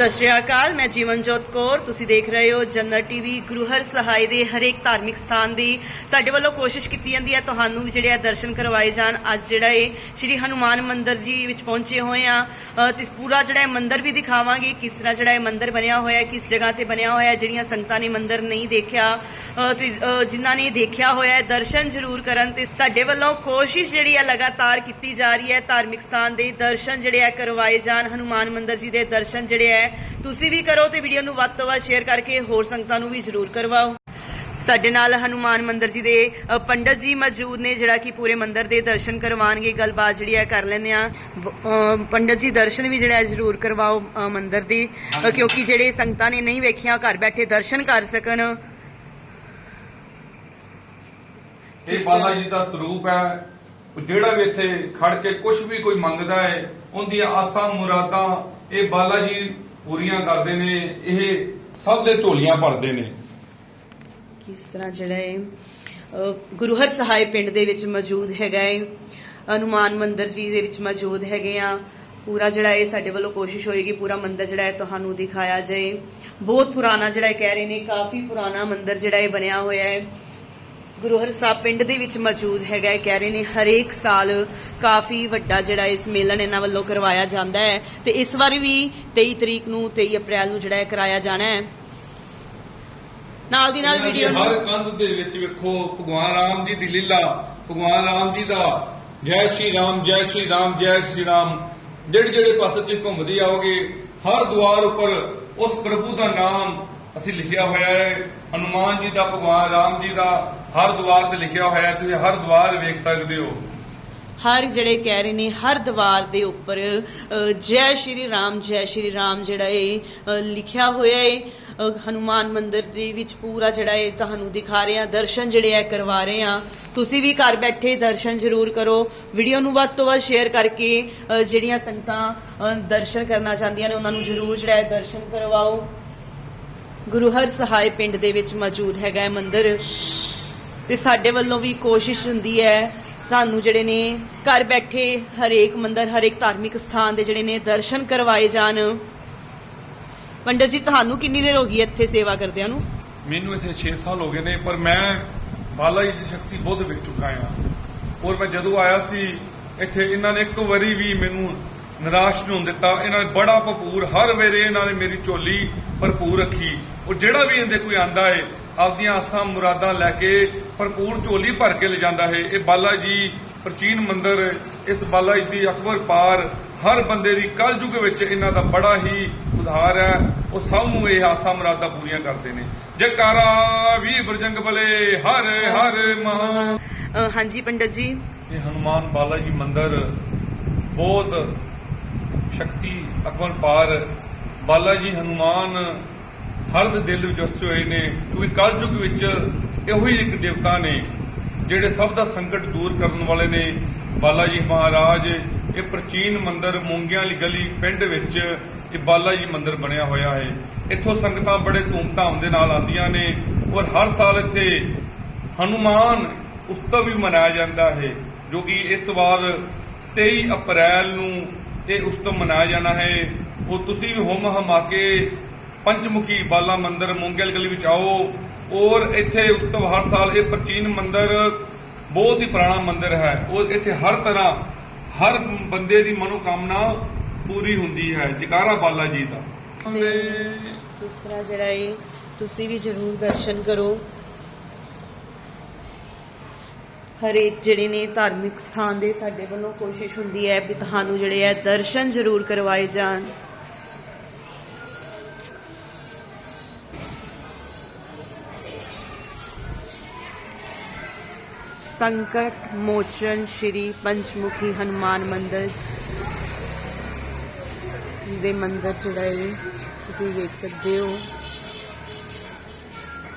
ਸਤਿ ਸ਼੍ਰੀ ਅਕਾਲ ਮੈਂ ਜੀਵਨਜੋਤ ਕੌਰ। ਤੁਸੀਂ ਦੇਖ ਰਹੇ ਹੋ ਜੰਨਤ ਟੀਵੀ ਗੁਰੂ ਹਰ ਸਹਾਇ ਦੇ ਹਰੇਕ ਧਾਰਮਿਕ ਸਥਾਨ ਦੀ। ਸਾਡੇ ਵੱਲੋਂ ਕੋਸ਼ਿਸ਼ ਕੀਤੀ ਜਾਂਦੀ ਹੈ ਤੁਹਾਨੂੰ ਵੀ ਜਿਹੜੇ ਆ ਦਰਸ਼ਨ ਕਰਵਾਏ ਜਾਣ। ਅੱਜ ਜਿਹੜਾ ਇਹ ਸ਼੍ਰੀ ਹਨੂਮਾਨ ਮੰਦਿਰ ਜੀ ਵਿੱਚ ਪਹੁੰਚੇ ਹੋਏ ਆ ਤੇ ਪੂਰਾ ਜਿਹੜਾ ਇਹ ਮੰਦਿਰ ਵੀ ਦਿਖਾਵਾਂਗੇ ਕਿਸ ਤਰ੍ਹਾਂ ਜਿਹੜਾ ਇਹ ਮੰਦਿਰ ਬਣਿਆ ਹੋਇਆ ਹੈ ਕਿਸ ਜਗ੍ਹਾ ਤੇ ਬਣਿਆ ਹੋਇਆ ਹੈ ਜਿਹੜੀਆਂ ਸੰਗਤਾਂ ਨੇ ਮੰਦਿਰ ਨਹੀਂ ਦੇਖਿਆ। ਅ, ਤੇ ਜਿਨ੍ਹਾਂ ਨੇ ਦੇਖਿਆ ਹੋਇਆ ਹੈ ਦਰਸ਼ਨ ਜ਼ਰੂਰ ਕਰਨ ਤੇ ਸਾਡੇ ਵੱਲੋਂ ਕੋਸ਼ਿਸ਼ ਜਿਹੜੀ ਹੈ ਲਗਾਤਾਰ ਕੀਤੀ ਜਾ ਰਹੀ ਹੈ ਧਾਰਮਿਕ ਸਥਾਨ ਦੇ ਦਰਸ਼ਨ ਜਿਹੜੇ ਆ ਕਰਵਾਏ ਜਾਣ। ਹਨੂਮਾਨ ਮੰਦਿਰ ਜੀ ਦੇ ਦਰਸ਼ਨ ਜਿਹੜੇ ਹੈ ਤੁਸੀਂ ਵੀ ਕਰੋ ਤੇ ਵੀਡੀਓ ਨੂੰ ਵੱਧ ਤੋਂ ਵੱਧ ਸ਼ੇਅਰ ਕਰਕੇ ਹੋਰ ਸੰਗਤਾਂ ਨੂੰ ਵੀ ਜ਼ਰੂਰ ਕਰਵਾਓ। ਸਾਡੇ ਨਾਲ ਹਨੂਮਾਨ ਮੰਦਿਰ ਜੀ ਦੇ ਪੰਡਤ ਜੀ ਮੌਜੂਦ ਨੇ ਜਿਹੜਾ ਕਿ ਪੂਰੇ ਮੰਦਿਰ ਦੇ ਦਰਸ਼ਨ ਕਰਵਾਉਣਗੇ ਗੱਲਬਾਤ ਜਿਹੜੀ ਹੈ ਕਰ ਲੈਂਦੇ ਆ ਪੰਡਤ ਜੀ ਦਰਸ਼ਨ ਵੀ ਜਿਹੜਾ ਜ਼ਰੂਰ ਕਰਵਾਓ ਮੰਦਿਰ ਦੇ ਕਿਉਂਕਿ ਜਿਹੜੇ ਸੰਗਤਾਂ ਨੇ ਨਹੀਂ ਵੇਖਿਆ ਘਰ ਬੈਠੇ ਦਰਸ਼ਨ ਕਰ ਸਕਣ। ਇਹ ਬਾਲਾ ਜੀ ਦਾ ਸਰੂਪ ਹੈ। ਜਿਹੜਾ ਵੀ ਇੱਥੇ ਖੜ ਕੇ ਕੁਝ ਵੀ ਕੋਈ ਮੰਗਦਾ ਹੈ ਉਹਦੀਆਂ ਆਸਾਂ ਮੁਰਾਦਾਂ ਇਹ ਬਾਲਾ ਜੀ ਪੂਰੀਆਂ ਕਰਦੇ ਨੇ, ਇਹ ਸਭ ਦੇ ਝੋਲੀਆਂ ਭਰਦੇ ਨੇ। ਕਿਸ ਤਰ੍ਹਾਂ ਜਿਹੜਾ ਹੈ ਗੁਰੂ ਹਰ ਸਹਾਇ ਪਿੰਡ ਦੇ ਵਿੱਚ ਮੌਜੂਦ ਹੈਗਾ ਹੈ ਹਨੂਮਾਨ ਮੰਦਿਰ ਜੀ ਦੇ ਵਿੱਚ ਮੌਜੂਦ ਹੈਗੇ ਆ। ਪੂਰਾ ਜਿਹੜਾ ਇਹ ਸਾਡੇ ਵੱਲੋਂ ਕੋਸ਼ਿਸ਼ ਹੋਏਗੀ, ਪੂਰਾ ਮੰਦਿਰ ਜਿਹੜਾ ਹੈ ਤੁਹਾਨੂੰ ਦਿਖਾਇਆ ਜਾਏ। ਬਹੁਤ ਪੁਰਾਣਾ ਜਿਹੜਾ ਕਹਿ ਰਹੇ ਨੇ, ਕਾਫੀ ਪੁਰਾਣਾ ਮੰਦਿਰ ਜਿਹੜਾ ਇਹ ਬਣਿਆ ਹੋਇਆ ਹੈ। ਗੁਰੂ ਹਰ ਸਾਹਿਬ ਪਿੰਡ ਦੇ ਵਿੱਚ ਮੌਜੂਦ ਹੈਗਾ ਹੈ ਕਹਿ ਰਹੇ ਨੇ ਹਰੇਕ ਸਾਲ ਕਾਫੀ ਵੱਡਾ ਜਿਹੜਾ ਇਸ ਮੇਲਣ ਇਹਨਾਂ ਵੱਲੋਂ ਕਰਵਾਇਆ ਜਾਂਦਾ ਹੈ ਤੇ ਇਸ ਵਾਰ ਵੀ 23 ਤਰੀਕ ਨੂੰ 23 ਅਪ੍ਰੈਲ ਨੂੰ ਜਿਹੜਾ ਕਰਾਇਆ ਜਾਣਾ ਹੈ। ਨਾਲ ਦੀ ਨਾਲ ਵੀਡੀਓ ਹਰ ਕੰਧ ਦੇ ਵਿੱਚ ਵੇਖੋ ਭਗਵਾਨ ਰਾਮ ਜੀ ਦੀ ਲੀਲਾ ਭਗਵਾਨ ਰਾਮ ਜੀ ਦਾ ਜੈ ਸ਼੍ਰੀ ਰਾਮ ਜੈ ਸ਼੍ਰੀ ਰਾਮ ਜੈ ਸ਼੍ਰੀ ਰਾਮ। ਜਿਹੜੇ ਜਿਹੜੇ ਪਾਸੇ ਤੁਸੀਂ ਘੁੰਮਦੇ ਆਓਗੇ ਹਰ ਦੁਆਰ ਉੱਪਰ ਉਸ ਪ੍ਰਭੂ ਦਾ ਨਾਮ ਅਸੀਂ ਲਿਖਿਆ ਹੋਇਆ ਹੈ। ਹਨੂਮਾਨ ਜੀ ਦਾ ਭਗਵਾਨ ਰਾਮ ਜੀ ਦਾ ਹਰ ਦੁਆਰ ਤੇ ਲਿਖਿਆ ਹੋਇਆ ਹੈ ਤੁਸੀਂ ਹਰ ਦੁਆਰ ਵੇਖ ਸਕਦੇ ਹੋ। ਹਰ ਜਿਹੜੇ ਕਹਿ ਰਹੇ ਨੇ ਹਰ ਦੀਵਾਰ ਦੇ ਉੱਪਰ ਜੈ ਸ਼੍ਰੀ ਰਾਮ ਜੈ ਸ਼੍ਰੀ ਰਾਮ ਜਿਹੜਾ ਇਹ ਲਿਖਿਆ ਹੋਇਆ ਹੈ ਅ, ਹਨੂਮਾਨ ਮੰਦਿਰ ਦੇ ਵਿੱਚ ਪੂਰਾ ਜਿਹੜਾ ਇਹ ਤੁਹਾਨੂੰ ਦਿਖਾ ਰਹੇ ਆ ਦਰਸ਼ਨ ਜਿਹੜੇ ਆ ਕਰਵਾ ਰਹੇ ਆ ਤੁਸੀਂ ਵੀ ਘਰ ਬੈਠੇ ਦਰਸ਼ਨ ਜ਼ਰੂਰ ਕਰੋ। ਵੀਡੀਓ ਨੂੰ ਵੱਧ ਤੋਂ ਵੱਧ ਸ਼ੇਅਰ ਕਰਕੇ ਅ, ਜਿਹੜੀਆਂ ਸੰਗਤਾਂ ਦਰਸ਼ਨ ਕਰਨਾ ਚਾਹੁੰਦੀਆਂ ਨੇ ਉਹਨਾਂ ਨੂੰ ਜ਼ਰੂਰ ਜਿਹੜਾ ਹੈ ਦਰਸ਼ਨ ਕਰਵਾਓ। ਗੁਰੂ ਹਰ ਸਹਾਇ ਪਿੰਡ ਦੇ ਵਿੱਚ ਮੌਜੂਦ ਹੈਗਾ ਹੈ ਮੰਦਿਰ। ਤੇ ਸਾਡੇ ਵੱਲੋਂ ਵੀ ਕੋਸ਼ਿਸ਼ ਹੁੰਦੀ ਹੈ ਤੁਹਾਨੂੰ ਜਿਹੜੇ ਨੇ ਘਰ ਬੈਠੇ ਹਰੇਕ ਮੰਦਰ, ਹਰੇਕ ਧਾਰਮਿਕ ਸਥਾਨ ਦੇ ਜਿਹੜੇ ਨੇ ਦਰਸ਼ਨ ਕਰਵਾਏ ਜਾਣ। ਪੰਡਤ ਜੀ, ਤੁਹਾਨੂੰ ਕਿੰਨੀ ਦੇਰ ਹੋ ਗਈ ਇੱਥੇ ਸੇਵਾ ਕਰਦਿਆਂ ਨੂੰ? ਮੈਨੂੰ ਇੱਥੇ 6 ਸਾਲ ਹੋ ਗਏ ਨੇ, ਪਰ ਮੈਂ ਬਾਲਾ ਜੀ ਦੀ ਸ਼ਕਤੀ ਬਹੁਤ ਵੇਖ ਚੁੱਕਾ ਹਾਂ। ਔਰ ਮੈਂ ਜਦੋਂ ਆਇਆ ਸੀ, ਇੱਥੇ ਇਹਨਾਂ ਨੇ ਇੱਕ ਵਾਰੀ ਵੀ ਮੈਨੂੰ ਨਿਰਾਸ਼ ਨਹੀਂ ਦਿੱਤਾ। ਇਹਨਾਂ ਨੇ ਬੜਾ ਭਰਪੂਰ, ਹਰ ਵੇਲੇ ਇਹਨਾਂ ਨੇ ਮੇਰੀ ਝੋਲੀ ਭਰਪੂਰ ਰੱਖੀ। ਔਰ ਜਿਹੜਾ ਵੀ ਇਹਦੇ ਕੋਈ ਆਂਦਾ ਏ ਆਪਦੀਆਂ ਆਸਾਂ ਮੁਰਾਦਾਂ ਲੈ ਕੇ ਭਰਪੂਰ ਝੋਲੀ ਭਰ ਕੇ ਲੈ ਜਾਂਦਾ ਹੈ। ਇਹ ਬਾਲਾ ਜੀ ਪ੍ਰਾਚੀਨ ਮੰਦਿਰ ਇਸ ਬਾਲਾ ਜੀ ਦੀ ਅਕਬਰ ਪਾਰ ਹਰ ਬੰਦੇ ਦੀ ਕਲਯੁਗ ਵਿੱਚ ਇਹਨਾਂ ਦਾ ਬੜਾ ਹੀ ਉਧਾਰ ਹੈ। ਉਹ ਸਭ ਨੂੰ ਇਹ ਆਸਾਂ ਮੁਰਾਦਾਂ ਪੂਰੀਆਂ ਕਰਦੇ ਨੇ। ਜੈਕਾਰਾ ਵੀ ਬਰਜੰਗ ਬਲੇ ਹਰ ਹਰ ਮਹਾ ਹਾਂਜੀ ਪੰਡਤ ਜੀ। ਇਹ ਹਨੂਮਾਨ ਬਾਲਾ ਜੀ ਮੰਦਿਰ ਬਹੁਤ ਸ਼ਕਤੀ ਅਕਬਰ ਪਾਰ ਬਾਲਾ ਜੀ ਹਨੂਮਾਨ ਹਰ ਦੇ ਦਿਲ ਵਿੱਚ ਵਸੇ ਹੋਏ ਨੇ, ਕਿਉਂਕਿ ਕਲਯੁਗ ਵਿੱਚ ਇਹੋ ਹੀ ਇੱਕ ਦੇਵਤਾ ਨੇ, ਜਿਹੜੇ ਸਭ ਦਾ ਸੰਕਟ ਦੂਰ ਕਰਨ ਵਾਲੇ ਨੇ। ਬਾਲਾ ਜੀ ਮਹਾਰਾਜ, ਇਹ ਪ੍ਰਾਚੀਨ ਮੰਦਿਰ ਮੂੰਗਿਆਂ ਵਾਲੀ ਗਲੀ ਪਿੰਡ ਵਿੱਚ ਇਹ ਬਾਲਾ ਜੀ ਮੰਦਿਰ ਬਣਿਆ ਹੋਇਆ ਹੈ। ਇੱਥੋਂ ਸੰਗਤਾਂ ਬੜੇ ਧੂਮਧਾਮ ਦੇ ਨਾਲ ਆਉਂਦੀਆਂ ਨੇ ਔਰ ਹਰ ਸਾਲ ਇੱਥੇ ਹਨੂਮਾਨ ਉਤਸਵ ਵੀ ਮਨਾਇਆ ਜਾਂਦਾ ਹੈ, ਜੋ ਕਿ ਇਸ ਵਾਰ 23 ਅਪ੍ਰੈਲ ਨੂੰ ਇਹ ਉਤਸਵ ਮਨਾਇਆ ਜਾਣਾ ਹੈ। ਉਹ ਤੁਸੀਂ ਵੀ ਹੋਮ ਹਮਾ ਕੇ ਪੰਚਮੁਖੀ ਬਾਲਾ ਮੰਦਿਰ ਮੋਂਗਲ ਗਲੀ ਵਿੱਚ ਆਓ। ਔਰ ਇੱਥੇ ਉਤਸਵ ਹਰ ਸਾਲ ਇਹ ਪ੍ਰਾਚੀਨ ਮੰਦਿਰ ਬਹੁਤ ਹੀ ਪੁਰਾਣਾ ਮੰਦਿਰ ਹੈ। ਉਹ ਇੱਥੇ ਹਰ ਤਰ੍ਹਾਂ, ਹਰ ਬੰਦੇ ਦੀ ਮਨੋਕਾਮਨਾ ਪੂਰੀ ਹੁੰਦੀ ਹੈ। ਜਕਾਰਾ ਬਾਲਾ ਜੀ ਦਾ। ਇਸ ਤਰ੍ਹਾਂ ਜਿਹੜਾ ਇਹ ਤੁਸੀਂ ਵੀ ਜ਼ਰੂਰ ਦਰਸ਼ਨ ਕਰੋ। ਹਰੇਕ ਜਿਹੜੇ ਨੇ ਧਾਰਮਿਕ ਸਥਾਨ ਦੇ ਸਾਡੇ ਵੱਲੋਂ ਕੋਸ਼ਿਸ਼ ਹੁੰਦੀ ਹੈ ਵੀ ਤੁਹਾਨੂੰ ਜਿਹੜੇ ਹੈ ਦਰਸ਼ਨ ਜ਼ਰੂਰ ਕਰਵਾਏ ਜਾਣ। ਸੰਕਟ ਮੋਚਨ ਸ਼੍ਰੀ ਪੰਚਮੁਖੀ ਹਨੂਮਾਨ ਮੰਦਿਰ ਦੇ ਮੰਦਿਰ ਜਿਹੜਾ ਹੈ ਤੁਸੀਂ ਵੇਖ ਸਕਦੇ ਹੋ।